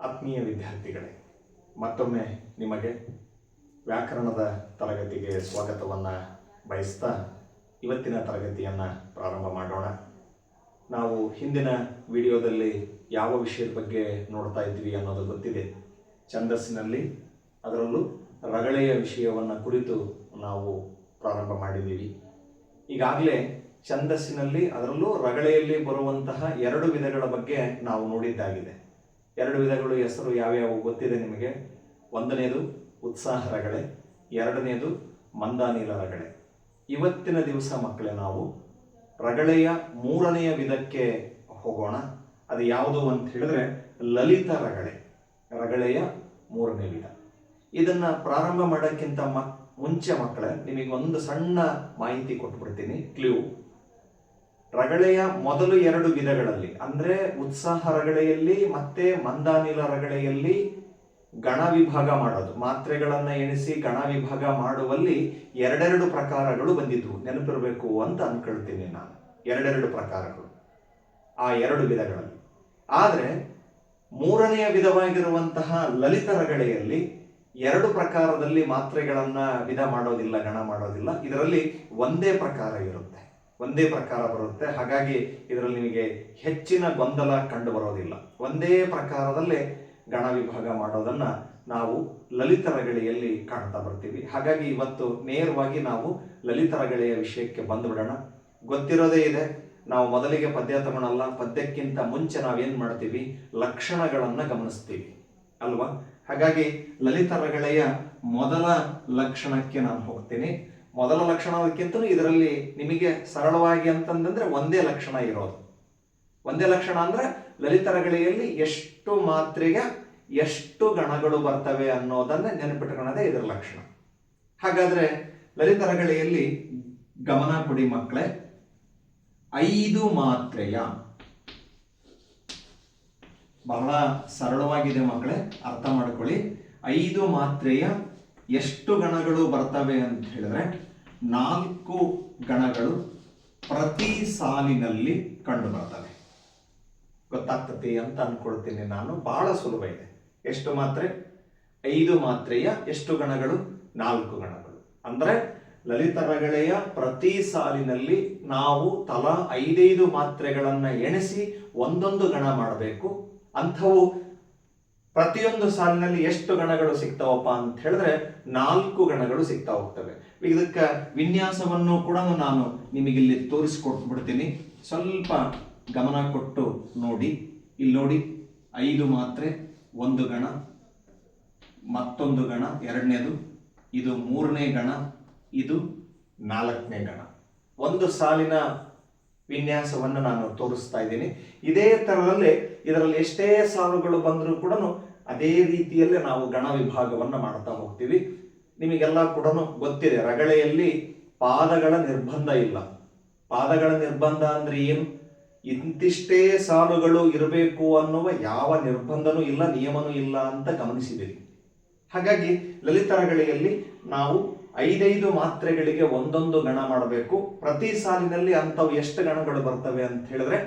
ಆತ್ಮೀಯ ವಿದ್ಯಾರ್ಥಿಗಳೇ, ಮತ್ತೊಮ್ಮೆ ನಿಮಗೆ ವ್ಯಾಕರಣದ ತರಗತಿಗೆ ಸ್ವಾಗತವನ್ನು ಬಯಸ್ತಾ ಇವತ್ತಿನ ತರಗತಿಯನ್ನು ಪ್ರಾರಂಭ ಮಾಡೋಣ. ನಾವು ಹಿಂದಿನ ವಿಡಿಯೋದಲ್ಲಿ ಯಾವ ವಿಷಯದ ಬಗ್ಗೆ ನೋಡ್ತಾ ಇದ್ವಿ ಅನ್ನೋದು ಗೊತ್ತಿದೆ. ಛಂದಸ್ಸಿನಲ್ಲಿ, ಅದರಲ್ಲೂ ರಗಳೆಯ ವಿಷಯವನ್ನು ಕುರಿತು ನಾವು ಪ್ರಾರಂಭ ಮಾಡಿದ್ದೀವಿ. ಈಗಾಗಲೇ ಛಂದಸ್ಸಿನಲ್ಲಿ ಅದರಲ್ಲೂ ರಗಳೆಯಲ್ಲಿ ಬರುವಂತಹ ಎರಡು ವಿಧಗಳ ಬಗ್ಗೆ ನಾವು ನೋಡಿದ್ದಾಗಿದೆ. ಎರಡು ವಿಧಗಳು ಹೆಸರು ಯಾವ್ಯಾವು ಗೊತ್ತಿದೆ ನಿಮಗೆ? ಒಂದನೆಯದು ಉತ್ಸಾಹ ರಗಳೆ ಎರಡನೆಯದು ಮಂದಾನೀಲ ರಗಳೆ. ಇವತ್ತಿನ ದಿವಸ ಮಕ್ಕಳೇ ನಾವು ರಗಳೆಯ ಮೂರನೆಯ ವಿಧಕ್ಕೆ ಹೋಗೋಣ. ಅದು ಯಾವುದು ಅಂತ ಹೇಳಿದ್ರೆ ಲಲಿತ ರಗಳೆ, ರಗಳೆಯ ಮೂರನೇ ವಿಧ. ಇದನ್ನ ಪ್ರಾರಂಭ ಮಾಡೋಕ್ಕಿಂತ ಮುಂಚೆ ಮಕ್ಕಳೇ ನಿಮಗೆ ಒಂದು ಸಣ್ಣ ಮಾಹಿತಿ ಕೊಟ್ಬಿಡ್ತೀನಿ, ಕ್ಲೂ. ರಗಳೆಯ ಮೊದಲು ಎರಡು ವಿಧಗಳಲ್ಲಿ, ಅಂದ್ರೆ ಉತ್ಸಾಹ ರಗಳೆಯಲ್ಲಿ ಮತ್ತೆ ಮಂದಾನಿಲ ರಗಳೆಯಲ್ಲಿ ಗಣ ವಿಭಾಗ ಮಾಡೋದು. ಮಾತ್ರೆಗಳನ್ನ ಎಣಿಸಿ ಗಣ ವಿಭಾಗ ಮಾಡುವಲ್ಲಿ ಎರಡೆರಡು ಪ್ರಕಾರಗಳು ಬಂದಿದ್ವು. ನೆನಪಿರಬೇಕು ಅಂತ ಅನ್ಕೊಳ್ತೀನಿ ನಾನು. ಎರಡೆರಡು ಪ್ರಕಾರಗಳು. ಆ ಎರಡು ವಿಧಗಳಲ್ಲಿ. ಆದರೆ ಮೂರನೆಯ ವಿಧವಾಗಿರುವಂತಹ ಲಲಿತ ರಗಳೆಯಲ್ಲಿ ಎರಡು ಪ್ರಕಾರದಲ್ಲಿ ಮಾತ್ರೆಗಳನ್ನ ವಿಧ ಮಾಡೋದಿಲ್ಲ, ಗಣ ಮಾಡೋದಿಲ್ಲ. ಇದರಲ್ಲಿ ಒಂದೇ ಪ್ರಕಾರ ಇರುತ್ತೆ. ಒಂದೇ ಪ್ರಕಾರ ಬರುತ್ತೆ. ಹಾಗಾಗಿ ಇದರಲ್ಲಿ ನಿಮಗೆ ಹೆಚ್ಚಿನ ಗೊಂದಲ ಕಂಡು ಬರೋದಿಲ್ಲ ಒಂದೇ ಪ್ರಕಾರದಲ್ಲೇ ಗಣ ವಿಭಾಗ ಮಾಡೋದನ್ನ ನಾವು ಲಲಿತರಗಳಿಯಲ್ಲಿ ಕಾಣ್ತಾ ಬರ್ತೀವಿ. ಹಾಗಾಗಿ ಇವತ್ತು ನೇರವಾಗಿ ನಾವು ಲಲಿತರಗಳೆಯ ವಿಷಯಕ್ಕೆ ಬಂದುಬಿಡೋಣ. ಗೊತ್ತಿರೋದೇ ಇದೆ, ನಾವು ಮೊದಲಿಗೆ ಪದ್ಯ ತಗೊಳಲ್ಲ ಪದ್ಯಕ್ಕಿಂತ ಮುಂಚೆ ನಾವೇನ್ ಮಾಡ್ತೀವಿ? ಲಕ್ಷಣಗಳನ್ನ ಗಮನಿಸ್ತೀವಿ. ಅಲ್ವಾ? ಹಾಗಾಗಿ ಲಲಿತರಗಳೆಯ ಮೊದಲ ಲಕ್ಷಣಕ್ಕೆ ನಾನು ಹೋಗ್ತೀನಿ. ಮೊದಲ ಲಕ್ಷಣಕ್ಕಿಂತಲೂ ಇದರಲ್ಲಿ ನಿಮಗೆ ಸರಳವಾಗಿ ಅಂತಂದ್ರೆ ಒಂದೇ ಲಕ್ಷಣ ಇರೋದು. ಒಂದೇ ಲಕ್ಷಣ ಅಂದ್ರೆ ಲಲಿತರಗಳಿಯಲ್ಲಿ ಎಷ್ಟು ಮಾತ್ರೆಗೆ ಎಷ್ಟು ಗಣಗಳು ಬರ್ತವೆ ಅನ್ನೋದನ್ನ ನೆನಪಿಟ್ಕೊಳ್ಳೋದೇ ಇದರ ಲಕ್ಷಣ. ಹಾಗಾದ್ರೆ ಲಲಿತರಗಳಿಯಲ್ಲಿ ಗಮನ ಕೊಡಿ ಮಕ್ಕಳೇ. ಐದು ಮಾತ್ರೆಯ. ಬಹಳ ಸರಳವಾಗಿದೆ ಮಕ್ಕಳೇ, ಅರ್ಥ ಮಾಡ್ಕೊಳ್ಳಿ. ಐದು ಮಾತ್ರೆಯ ಎಷ್ಟು ಗಣಗಳು ಬರ್ತವೆ ಅಂತ ಹೇಳಿದ್ರೆ ನಾಲ್ಕು ಗಣಗಳು ಪ್ರತಿ ಸಾಲಿನಲ್ಲಿ ಕಂಡು ಬರ್ತವೆ ಗೊತ್ತಾಗ್ತತಿ ಅಂತ ಅನ್ಕೊಳ್ತೀನಿ ನಾನು. ಬಹಳ ಸುಲಭ ಇದೆ. ಎಷ್ಟು ಮಾತ್ರೆ? ಐದು ಮಾತ್ರೆಯ ಎಷ್ಟು ಗಣಗಳು? ನಾಲ್ಕು ಗಣಗಳು. ಅಂದ್ರೆ ಲಲಿತ ರಗಳೆಯ ಪ್ರತಿ ಸಾಲಿನಲ್ಲಿ ನಾವು ತಲಾ ಐದೈದು ಮಾತ್ರೆಗಳನ್ನು ಎಣಿಸಿ ಒಂದೊಂದು ಗಣ ಮಾಡಬೇಕು. ಅಂಥವು ಪ್ರತಿಯೊಂದು ಸಾಲಿನಲ್ಲಿ ಎಷ್ಟು ಗಣಗಳು ಸಿಗ್ತಾವಪ್ಪ ಅಂತ ಹೇಳಿದ್ರೆ ನಾಲ್ಕು ಗಣಗಳು ಸಿಗ್ತಾ ಹೋಗ್ತವೆ. ಇದಕ್ಕೆ ವಿನ್ಯಾಸವನ್ನು ಕೂಡ ನಾನು ನಿಮಗೆ ನಿಮಗಿಲ್ಲಿ ತೋರಿಸ್ಕೊಟ್ಬಿಡ್ತೀನಿ. ಸ್ವಲ್ಪ ಗಮನ ಕೊಟ್ಟು ನೋಡಿ. ಇಲ್ಲಿ ನೋಡಿ, ಐದು ಮಾತ್ರೆ, ಒಂದು ಗಣ, ಮತ್ತೊಂದು ಗಣ, ಎರಡನೇದು, ಇದು ಮೂರನೇ ಗಣ, ಇದು ನಾಲ್ಕನೇ ಗಣ. ಒಂದು ಸಾಲಿನ ವಿನ್ಯಾಸವನ್ನು ನಾನು ತೋರಿಸ್ತಾ ಇದ್ದೀನಿ. ಇದೇ ತರದಲ್ಲಿ ಇದರಲ್ಲಿ ಎಷ್ಟೇ ಸಾಲುಗಳು ಬಂದರೂ ಕೂಡ ಅದೇ ರೀತಿಯಲ್ಲೇ ನಾವು ಗಣ ವಿಭಾಗವನ್ನು ಮಾಡ್ತಾ ಹೋಗ್ತೀವಿ. ನಿಮಗೆಲ್ಲ ಕೂಡ ಗೊತ್ತಿದೆ, ರಗಳೆಯಲ್ಲಿ ಪಾದಗಳ ನಿರ್ಬಂಧ ಇಲ್ಲ. ಪಾದಗಳ ನಿರ್ಬಂಧ ಅಂದ್ರೆ ಏನು? ಇಂತಿಷ್ಟೇ ಸಾಲುಗಳು ಇರಬೇಕು ಅನ್ನುವ ಯಾವ ನಿರ್ಬಂಧನೂ ಇಲ್ಲ, ನಿಯಮನೂ ಇಲ್ಲ ಅಂತ ಗಮನಿಸಿದಿರಿ ಹಾಗಾಗಿ ಲಲಿತ ರಗಳೆಯಲ್ಲಿ ನಾವು ಐದೈದು ಮಾತ್ರೆಗಳಿಗೆ ಒಂದೊಂದು ಗಣ ಮಾಡಬೇಕು. ಪ್ರತಿ ಸಾಲಿನಲ್ಲಿ ಅಂಥವು ಎಷ್ಟು ಗಣಗಳು ಬರ್ತವೆ ಅಂತ ಹೇಳಿದ್ರೆ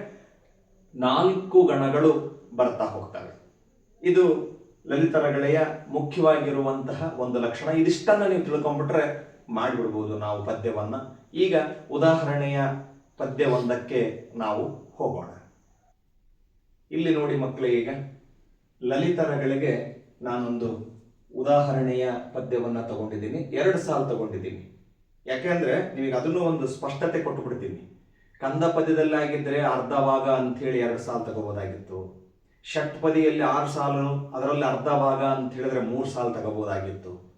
ನಾಲ್ಕು ಗಣಗಳು ಬರ್ತಾ ಹೋಗ್ತವೆ. ಇದು ಲಲಿತ ರಗಳೆಯ ಮುಖ್ಯವಾಗಿರುವಂತಹ ಒಂದು ಲಕ್ಷಣ. ಇದಿಷ್ಟನ್ನು ನೀವು ತಿಳ್ಕೊಂಡ್ಬಿಟ್ರೆ ಮಾಡಿಬಿಡ್ಬೋದು ನಾವು ಪದ್ಯವನ್ನ. ಈಗ ಉದಾಹರಣೆಯ ಪದ್ಯವೊಂದಕ್ಕೆ ನಾವು ಹೋಗೋಣ. ಇಲ್ಲಿ ನೋಡಿ ಮಕ್ಕಳೇ ಈಗ ಲಲಿತರಗಳಿಗೆ ನಾನೊಂದು ಉದಾಹರಣೆಯ ಪದ್ಯವನ್ನು ತಗೊಂಡಿದ್ದೀನಿ. ಎರಡು ಸಾಲು ತಗೊಂಡಿದ್ದೀನಿ. ಯಾಕೆಂದ್ರೆ ನಿಮಗೆ ಅದನ್ನು ಒಂದು ಸ್ಪಷ್ಟತೆ ಕೊಟ್ಟು ಬಿಡ್ತೀನಿ ಕಂದ ಪದ್ಯದಲ್ಲಿ ಆಗಿದ್ರೆ ಅರ್ಧ ಭಾಗ ಅಂತ ಹೇಳಿ ಎರಡು ಸಾಲು ತಗೋಬೋದಾಗಿತ್ತು. ಷಟ್ಪದಿಯಲ್ಲಿ ಆರು ಸಾಲು, ಅದರಲ್ಲಿ ಅರ್ಧ ಭಾಗ ಅಂತ ಹೇಳಿದ್ರೆ ಮೂರು ಸಾಲು ತಗೋಬೋದಾಗಿತ್ತು.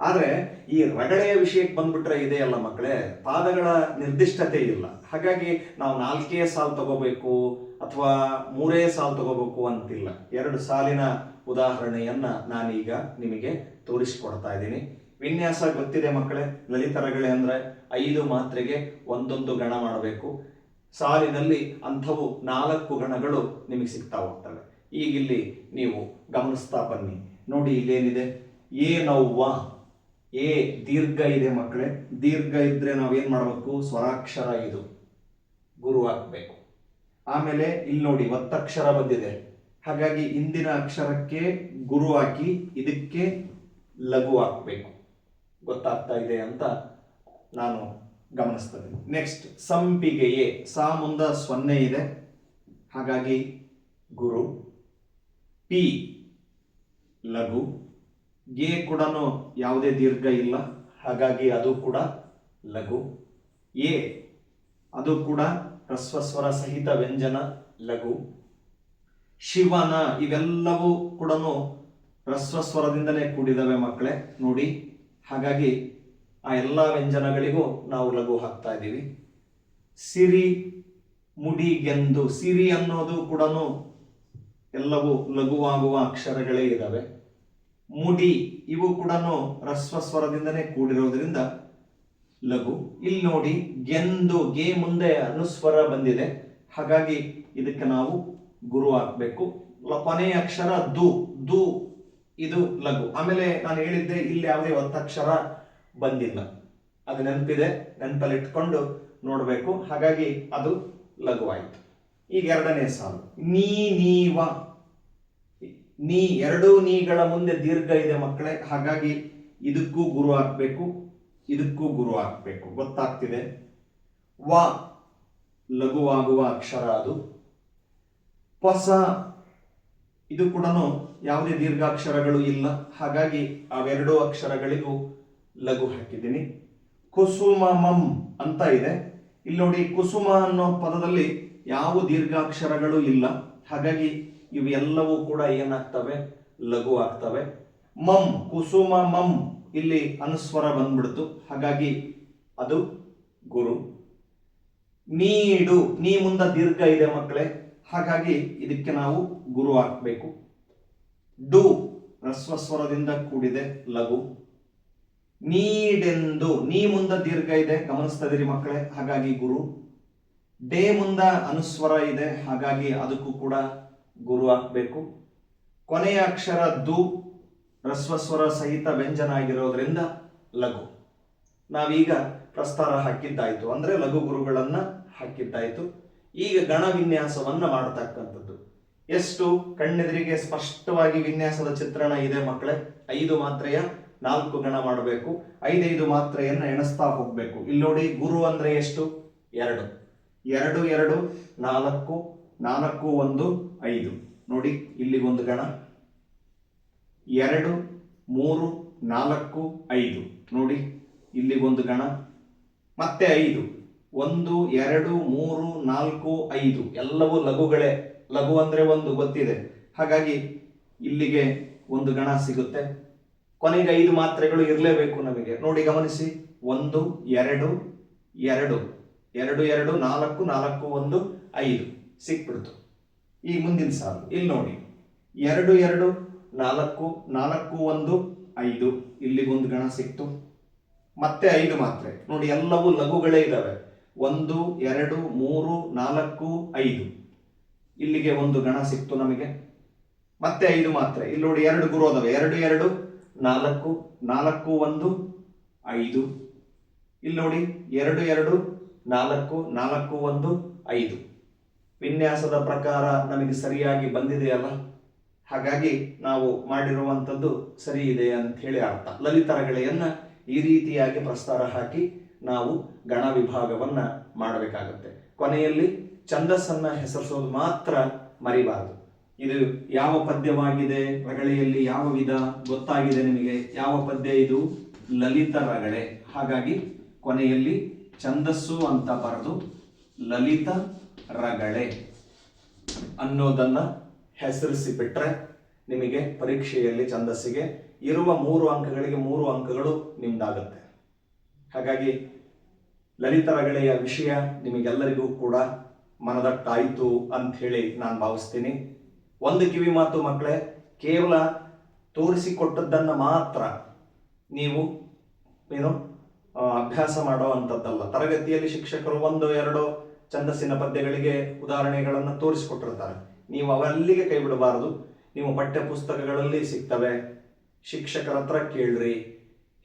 ಆದರೆ ಈ ರಗಳೆಯ ವಿಷಯಕ್ಕೆ ಬಂದ್ಬಿಟ್ರೆ ಇದೆಯಲ್ಲ ಮಕ್ಕಳೇ, ಪಾದಗಳ ನಿರ್ದಿಷ್ಟತೆ ಇಲ್ಲ. ಹಾಗಾಗಿ ನಾವು ನಾಲ್ಕೇ ಸಾಲು ತಗೋಬೇಕು ಅಥವಾ ಮೂರೇ ಸಾಲು ತಗೋಬೇಕು ಅಂತಿಲ್ಲ. ಎರಡು ಸಾಲಿನ ಉದಾಹರಣೆಯನ್ನ ನಾನೀಗ ನಿಮಗೆ ತೋರಿಸಿಕೊಡ್ತಾ ಇದ್ದೀನಿ. ವಿನ್ಯಾಸ ಗೊತ್ತಿದೆ ಮಕ್ಕಳೇ ಲಲಿತ ರಗಳೆ ಅಂದ್ರೆ ಐದು ಮಾತ್ರೆಗೆ ಒಂದೊಂದು ಗಣ ಮಾಡಬೇಕು. ಸಾಲಿನಲ್ಲಿ ಅಂಥವು ನಾಲ್ಕು ಗಣಗಳು ನಿಮಗೆ ಸಿಗ್ತಾ ಹೋಗ್ತವೆ. ಈಗ ಇಲ್ಲಿ ನೀವು ಗಮನಿಸ್ತಾ ಬನ್ನಿ. ನೋಡಿ ಇಲ್ಲೇನಿದೆ? ಏ ನವ್ವ ಏ ದೀರ್ಘ ಇದೆ ಮಕ್ಕಳೇ. ದೀರ್ಘ ಇದ್ರೆ ನಾವೇನು ಮಾಡಬೇಕು? ಸ್ವರಾಕ್ಷರ ಇದು. ಗುರು ಹಾಕ್ಬೇಕು. ಆಮೇಲೆ ಇಲ್ಲಿ ನೋಡಿ ಒತ್ತಕ್ಷರ ಬಂದಿದೆ. ಹಾಗಾಗಿ ಹಿಂದಿನ ಅಕ್ಷರಕ್ಕೆ ಗುರು ಹಾಕಿ ಇದಕ್ಕೆ ಲಘು ಹಾಕಬೇಕು. ಗೊತ್ತಾಗ್ತಾ ಇದೆ ಅಂತ ನಾನು ಗಮನಿಸ್ತೇನೆ. ನೆಕ್ಸ್ಟ್ ಸಂಪಿಗೆಯೇ ಸಾ ಮುಂದ ಸೊನ್ನೆ ಇದೆ. ಹಾಗಾಗಿ ಗುರು. ಪಿ ಲಘು, ಗೆ ಕೂಡ ಯಾವುದೇ ದೀರ್ಘ ಇಲ್ಲ, ಹಾಗಾಗಿ ಅದು ಕೂಡ ಲಘು. ಎ, ಅದು ಕೂಡ ಹ್ರಸ್ವಸ್ವರ ಸಹಿತ ವ್ಯಂಜನ ಲಘು. ಶಿವನ ಇವೆಲ್ಲವೂ ಕೂಡ ಹ್ರಸ್ವಸ್ವರದಿಂದಲೇ ಕೂಡಿದವೆ ಮಕ್ಕಳೇ, ನೋಡಿ. ಹಾಗಾಗಿ ಆ ಎಲ್ಲ ವ್ಯಂಜನಗಳಿಗೂ ನಾವು ಲಘು ಹಾಕ್ತಾ ಇದ್ದೀವಿ. ಸಿರಿ ಮುಡಿಗೆಂದು, ಸಿರಿ ಅನ್ನೋದು ಕೂಡ ಎಲ್ಲವೂ ಲಘುವಾಗುವ ಅಕ್ಷರಗಳೇ ಇದ್ದಾವೆ ಮುಡಿ ಇವು ಕೂಡ ಹ್ರಸ್ವಸ್ವರದಿಂದನೇ ಕೂಡಿರೋದ್ರಿಂದ ಲಘು. ಇಲ್ಲಿ ನೋಡಿ ಗೆಂದು ಗೆ ಮುಂದೆ ಅನುಸ್ವರ ಬಂದಿದೆ. ಹಾಗಾಗಿ ಇದಕ್ಕೆ ನಾವು ಗುರು ಹಾಕ್ಬೇಕು ಕೊನೆಯ ಅಕ್ಷರ ದು ದು, ಇದು ಲಘು. ಆಮೇಲೆ ನಾನು ಹೇಳಿದ್ದೆ ಇಲ್ಲಿ ಯಾವುದೇ ಒತ್ತಕ್ಷರ ಬಂದಿಲ್ಲ. ಅದು ನೆನಪಿದೆ ನೆನಪಲ್ಲಿ ಇಟ್ಕೊಂಡು ನೋಡಬೇಕು. ಹಾಗಾಗಿ ಅದು ಲಘುವಾಯಿತು. ಈಗ ಎರಡನೇ ಸಾಲು. ನೀ, ನೀವ. ನೀ ಎರಡು ನೀಗಳ ಮುಂದೆ ದೀರ್ಘ ಇದೆ ಮಕ್ಕಳೇ. ಹಾಗಾಗಿ ಇದಕ್ಕೂ ಗುರು ಹಾಕ್ಬೇಕು ಇದಕ್ಕೂ ಗುರು ಹಾಕ್ಬೇಕು ಗೊತ್ತಾಗ್ತಿದೆ? ವ, ಲಘುವಾಗುವ ಅಕ್ಷರ ಅದು. ಪಸ, ಇದು ಕೂಡ ಯಾವುದೇ ದೀರ್ಘಾಕ್ಷರಗಳು ಇಲ್ಲ. ಹಾಗಾಗಿ ಅವೆರಡು ಅಕ್ಷರಗಳಿಗೂ ಲಘು ಹಾಕಿದ್ದೀನಿ. ಕುಸುಮಮಂ ಅಂತ ಇದೆ. ಇಲ್ಲಿ ನೋಡಿ ಕುಸುಮ ಅನ್ನೋ ಪದದಲ್ಲಿ ಯಾವ ದೀರ್ಘಾಕ್ಷರಗಳು ಇಲ್ಲ. ಹಾಗಾಗಿ ಇವೆಲ್ಲವೂ ಕೂಡ ಏನಾಗ್ತವೆ? ಲಘು ಆಗ್ತವೆ. ಮಂ ಕುಸುಮ ಮಮ್ ಇಲ್ಲಿ ಅನುಸ್ವರ ಬಂದ್ಬಿಡ್ತು. ಹಾಗಾಗಿ ಅದು ಗುರು. ನೀಡು, ನೀ ಮುಂದ ದೀರ್ಘ ಇದೆ ಮಕ್ಕಳೇ. ಹಾಗಾಗಿ ಇದಕ್ಕೆ ನಾವು ಗುರು ಹಾಕಬೇಕು ಡು, ರಸ್ವಸ್ವರದಿಂದ ಕೂಡಿದೆ ಲಘು. ನೀಡೆಂದು, ನೀ ಮುಂದ ದೀರ್ಘ ಇದೆ. ಗಮನಿಸ್ತಾ ಇದೀರಿ ಮಕ್ಕಳೇ. ಹಾಗಾಗಿ ಗುರು. ಡೇ ಮುಂದ ಅನುಸ್ವರ ಇದೆ, ಹಾಗಾಗಿ ಅದಕ್ಕೂ ಕೂಡ ಗುರು ಹಾಕಬೇಕು ಕೊನೆಯ ಅಕ್ಷರ ದು, ರಸ್ವಸ್ವರ ಸಹಿತ ವ್ಯಂಜನ ಆಗಿರೋದ್ರಿಂದ ಲಘು. ನಾವೀಗ ಪ್ರಸ್ತಾರ ಹಾಕಿದ್ದಾಯಿತು. ಅಂದ್ರೆ ಲಘು ಗುರುಗಳನ್ನ ಹಾಕಿದ್ದಾಯಿತು. ಈಗ ಗಣ ವಿನ್ಯಾಸವನ್ನ ಮಾಡತಕ್ಕಂಥದ್ದು. ಎಷ್ಟು ಕಣ್ಣೆದುರಿಗೆ ಸ್ಪಷ್ಟವಾಗಿ ವಿನ್ಯಾಸದ ಚಿತ್ರಣ ಇದೆ ಮಕ್ಕಳೇ. ಐದು ಮಾತ್ರೆಯ ನಾಲ್ಕು ಗಣ ಮಾಡಬೇಕು. ಐದೈದು ಮಾತ್ರೆಯನ್ನ ಎಣಿಸ್ತಾ ಹೋಗ್ಬೇಕು. ಇಲ್ಲಿ ನೋಡಿ ಗುರು ಅಂದ್ರೆ ಎಷ್ಟು? ಎರಡು. ಎರಡು ಎರಡು, ನಾಲ್ಕು ನಾಲ್ಕು, ಒಂದು, ಐದು. ನೋಡಿ ಇಲ್ಲಿಗೊಂದು ಗಣ. ಎರಡು, ಮೂರು, ನಾಲ್ಕು, ಐದು. ನೋಡಿ ಇಲ್ಲಿಗೊಂದು ಗಣ. ಮತ್ತೆ ಐದು. ಒಂದು, ಎರಡು, ಮೂರು, ನಾಲ್ಕು, ಐದು. ಎಲ್ಲವೂ ಲಘುಗಳೇ. ಲಘು ಅಂದ್ರೆ ಒಂದು, ಗೊತ್ತಿದೆ. ಹಾಗಾಗಿ, ಇಲ್ಲಿಗೆ ಒಂದು ಗಣ ಸಿಗುತ್ತೆ. ಕೊನೆಗೆ ಐದು ಮಾತ್ರೆಗಳು ಇರಲೇಬೇಕು ನಮಗೆ. ನೋಡಿ, ಗಮನಿಸಿ. ಒಂದು, ಎರಡು ಎರಡು. ಎರಡು ಎರಡು, ನಾಲ್ಕು ನಾಲ್ಕು, ಒಂದು, ಐದು ಸಿಕ್ಬಿಡ್ತು. ಈ ಮುಂದಿನ ಸಾಲು. ಇಲ್ಲಿ ನೋಡಿ. ಎರಡು ಎರಡು, ನಾಲ್ಕು ನಾಲ್ಕು, ಒಂದು, ಐದು. ಇಲ್ಲಿಗೊಂದು ಗಣ ಸಿಕ್ತು. ಮತ್ತೆ ಐದು ಮಾತ್ರೆ. ನೋಡಿ, ಎಲ್ಲವೂ ಲಘುಗಳೇ ಇದ್ದಾವೆ. ಒಂದು, ಎರಡು, ಮೂರು, ನಾಲ್ಕು, ಐದು. ಇಲ್ಲಿಗೆ ಒಂದು ಗಣ ಸಿಕ್ತು ನಮಗೆ. ಮತ್ತೆ ಐದು ಮಾತ್ರೆ. ಇಲ್ಲಿ ನೋಡಿ, ಎರಡು ಗುರು ಅದಾವೆ. ಎರಡು ಎರಡು, ನಾಲ್ಕು ನಾಲ್ಕು, ಒಂದು, ಐದು. ಇಲ್ಲಿ ನೋಡಿ, ಎರಡು ಎರಡು ನಾಲ್ಕು ನಾಲ್ಕು ಒಂದು, ಐದು. ವಿನ್ಯಾಸದ ಪ್ರಕಾರ ನಮಗೆ ಸರಿಯಾಗಿ ಬಂದಿದೆಯಲ್ಲ ಹಾಗಾಗಿ ನಾವು ಮಾಡಿರುವಂಥದ್ದು ಸರಿ ಇದೆ ಅಂತ ಹೇಳಿ ಅರ್ಥ. ಲಲಿತರಗಳೆಯನ್ನ ಈ ರೀತಿಯಾಗಿ ಪ್ರಸ್ತಾರ ಹಾಕಿ ನಾವು ಗಣ ವಿಭಾಗವನ್ನು ಮಾಡಬೇಕಾಗುತ್ತೆ. ಕೊನೆಯಲ್ಲಿ ಛಂದಸ್ಸನ್ನು ಹೆಸರಿಸೋದು ಮಾತ್ರ ಮರಿಬಾರದು. ಇದು ಯಾವ ಪದ್ಯವಾಗಿದೆ, ರಗಳೆಯಲ್ಲಿ ಯಾವ ವಿಧ, ಗೊತ್ತಾಗಿದೆ ನಿಮಗೆ? ಯಾವ ಪದ್ಯ ಇದು? ಲಲಿತ ರಗಳೆ ಹಾಗಾಗಿ ಕೊನೆಯಲ್ಲಿ ಛಂದಸ್ಸು ಅಂತ ಬರೆದು ಲಲಿತ ರಗಳೆ ಅನ್ನೋದನ್ನ ಹೆಸರಿಸಿ ಬಿಟ್ರೆ ನಿಮಗೆ ಪರೀಕ್ಷೆಯಲ್ಲಿ ಛಂದಸ್ಸಿಗೆ ಇರುವ ಮೂರು ಅಂಕಗಳಿಗೆ ಮೂರು ಅಂಕಗಳು ನಿಮ್ದಾಗುತ್ತೆ. ಹಾಗಾಗಿ ಲಲಿತ ರಗಳೆಯ ವಿಷಯ ನಿಮಗೆಲ್ಲರಿಗೂ ಕೂಡ ಮನದಟ್ಟಾಯಿತು ಅಂತ ಹೇಳಿ ನಾನು ಭಾವಿಸ್ತೀನಿ. ಒಂದು ಕಿವಿ ಮಾತು ಮಕ್ಕಳೇ ಕೇವಲ ತೋರಿಸಿಕೊಟ್ಟದ್ದನ್ನು ಮಾತ್ರ ನೀವು ಏನು ಅಭ್ಯಾಸ ಮಾಡೋ ಅಂಥದ್ದಲ್ಲ ತರಗತಿಯಲ್ಲಿ ಶಿಕ್ಷಕರು ಒಂದು ಎರಡು ಛಂದಸ್ಸಿನ ಪದ್ಯಗಳಿಗೆ ಉದಾಹರಣೆಗಳನ್ನು ತೋರಿಸಿಕೊಟ್ಟಿರ್ತಾರೆ. ನೀವು ಅವಲ್ಲಿಗೆ ಕೈ ಬಿಡಬಾರದು. ನೀವು ಪಠ್ಯ ಪುಸ್ತಕಗಳಲ್ಲಿ ಸಿಗ್ತವೆ. ಶಿಕ್ಷಕರ ಹತ್ರ ಕೇಳ್ರಿ.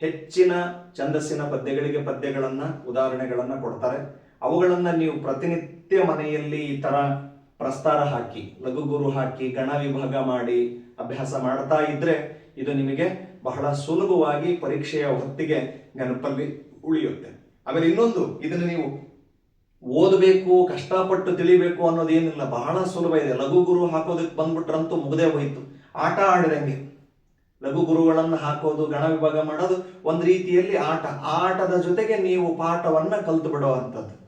ಹೆಚ್ಚಿನ ಛಂದಸ್ಸಿನ ಪದ್ಯಗಳಿಗೆ ಪದ್ಯಗಳನ್ನು, ಉದಾಹರಣೆಗಳನ್ನು ಕೊಡ್ತಾರೆ. ಅವುಗಳನ್ನು ನೀವು ಪ್ರತಿನಿತ್ಯ ಮನೆಯಲ್ಲಿ ಈ ಥರ ಪ್ರಸ್ತಾರ ಹಾಕಿ, ಲಘುಗುರು ಹಾಕಿ, ಗಣ ವಿಭಾಗ ಮಾಡಿ ಅಭ್ಯಾಸ ಮಾಡ್ತಾ ಇದ್ರೆ ಇದು ನಿಮಗೆ ಬಹಳ ಸುಲಭವಾಗಿ ಪರೀಕ್ಷೆಯ ಹೊತ್ತಿಗೆ ನೆನಪಲ್ಲಿ ಉಳಿಯುತ್ತೆ. ಆಮೇಲೆ ಇನ್ನೊಂದು, ಇದನ್ನು ನೀವು ಓದಬೇಕು, ಕಷ್ಟಪಟ್ಟು ತಿಳಿಬೇಕು ಅನ್ನೋದೇನಿಲ್ಲ. ಬಹಳ ಸುಲಭ ಇದೆ. ಲಘು ಗುರು ಹಾಕೋದಕ್ಕೆ ಬಂದ್ಬಿಟ್ರಂತೂ ಮುಗದೆ ಹೋಯಿತು. ಆಟ ಆಡಿದಂಗೆ. ಲಘು ಗುರುಗಳನ್ನು ಹಾಕೋದು, ಗಣ ವಿಭಾಗ ಮಾಡೋದು ಒಂದು ರೀತಿಯಲ್ಲಿ ಆಟ. ಆಟದ ಜೊತೆಗೆ ನೀವು ಪಾಠವನ್ನ ಕಲ್ತು ಬಿಡುವಂಥದ್ದು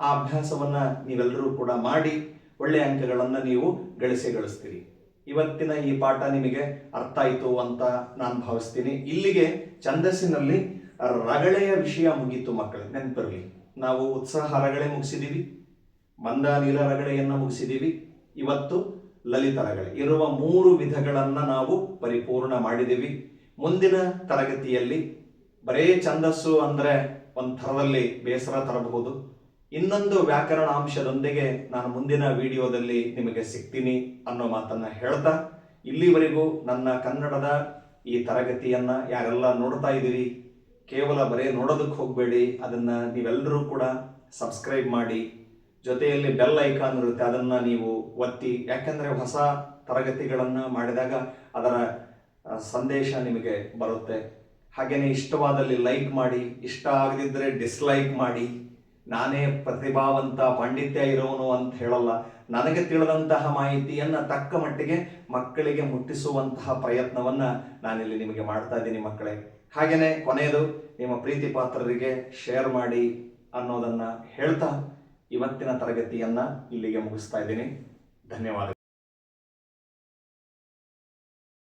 ಆ ಅಭ್ಯಾಸವನ್ನ ನೀವೆಲ್ಲರೂ ಕೂಡ ಮಾಡಿ ಒಳ್ಳೆಯ ಅಂಕಗಳನ್ನು ನೀವು ಗಳಿಸಿ ಗಳಿಸ್ತೀರಿ. ಇವತ್ತಿನ ಈ ಪಾಠ ನಿಮಗೆ ಅರ್ಥ ಆಯಿತು ಅಂತ ನಾನು ಭಾವಿಸ್ತೀನಿ. ಇಲ್ಲಿಗೆ ಛಂದಸ್ಸಿನಲ್ಲಿ ರಗಳೆಯ ವಿಷಯ ಮುಗೀತು ಮಕ್ಕಳ, ನೆನಪಿರಲಿ. ನಾವು ಉತ್ಸಾಹ ರಗಳೆ ಮುಗಿಸಿದೀವಿ, ಮಂದ ನೀಲ ರಗಳೆಯನ್ನ ಮುಗಿಸಿದೀವಿ. ಇವತ್ತು ಲಲಿತ ರಗಳೆ, ಇರುವ ಮೂರು ವಿಧಗಳನ್ನು ನಾವು ಪರಿಪೂರ್ಣ ಮಾಡಿದೀವಿ. ಮುಂದಿನ ತರಗತಿಯಲ್ಲಿ ಬರೇ ಛಂದಸ್ಸು ಅಂದರೆ ಒಂದು ಥರದಲ್ಲಿ ಬೇಸರ ತರಬಹುದು. ಇನ್ನೊಂದು ವ್ಯಾಕರಣ ಅಂಶದೊಂದಿಗೆ ನಾನು ಮುಂದಿನ ವಿಡಿಯೋದಲ್ಲಿ ನಿಮಗೆ ಸಿಗ್ತೀನಿ ಅನ್ನೋ ಮಾತನ್ನ ಹೇಳ್ತಾ, ಇಲ್ಲಿವರೆಗೂ ನನ್ನ ಕನ್ನಡದ ಈ ತರಗತಿಯನ್ನ ಯಾರೆಲ್ಲ ನೋಡ್ತಾ ಇದ್ದೀರಿ ಕೇವಲ ಬರೇ ನೋಡೋದಕ್ಕೆ ಹೋಗಬೇಡಿ, ಅದನ್ನು ನೀವೆಲ್ಲರೂ ಕೂಡ ಸಬ್ಸ್ಕ್ರೈಬ್ ಮಾಡಿ. ಜೊತೆಯಲ್ಲಿ ಬೆಲ್ ಐಕಾನ್ ಇರುತ್ತೆ, ಅದನ್ನು ನೀವು ಒತ್ತಿ. ಯಾಕೆಂದರೆ ಹೊಸ ತರಗತಿಗಳನ್ನು ಮಾಡಿದಾಗ ಅದರ ಸಂದೇಶ ನಿಮಗೆ ಬರುತ್ತೆ. ಹಾಗೆಯೇ ಇಷ್ಟವಾದಲ್ಲಿ ಲೈಕ್ ಮಾಡಿ, ಇಷ್ಟ ಆಗದಿದ್ದರೆ ಡಿಸ್ಲೈಕ್ ಮಾಡಿ. ನಾನೇ ಪ್ರತಿಭಾವಂತ ಪಾಂಡಿತ್ಯ ಇರೋನು ಅಂತ ಹೇಳಲ್ಲ. ನನಗೆ ತಿಳಿದಂತಹ ಮಾಹಿತಿಯನ್ನು ತಕ್ಕ ಮಟ್ಟಿಗೆ ಮಕ್ಕಳಿಗೆ ಮುಟ್ಟಿಸುವಂತಹ ಪ್ರಯತ್ನವನ್ನು ನಾನಿಲ್ಲಿ ನಿಮಗೆ ಮಾಡ್ತಾ ಇದ್ದೀನಿ ಮಕ್ಕಳೇ. ಹಾಗೇನೆ ಕೊನೆಯದು ನಿಮ್ಮ ಪ್ರೀತಿ ಪಾತ್ರರಿಗೆ ಶೇರ್ ಮಾಡಿ ಅನ್ನೋದನ್ನು ಹೇಳ್ತಾ ಇವತ್ತಿನ ತರಗತಿಯನ್ನು ಇಲ್ಲಿಗೆ ಮುಗಿಸ್ತಾ ಇದ್ದೀನಿ. ಧನ್ಯವಾದ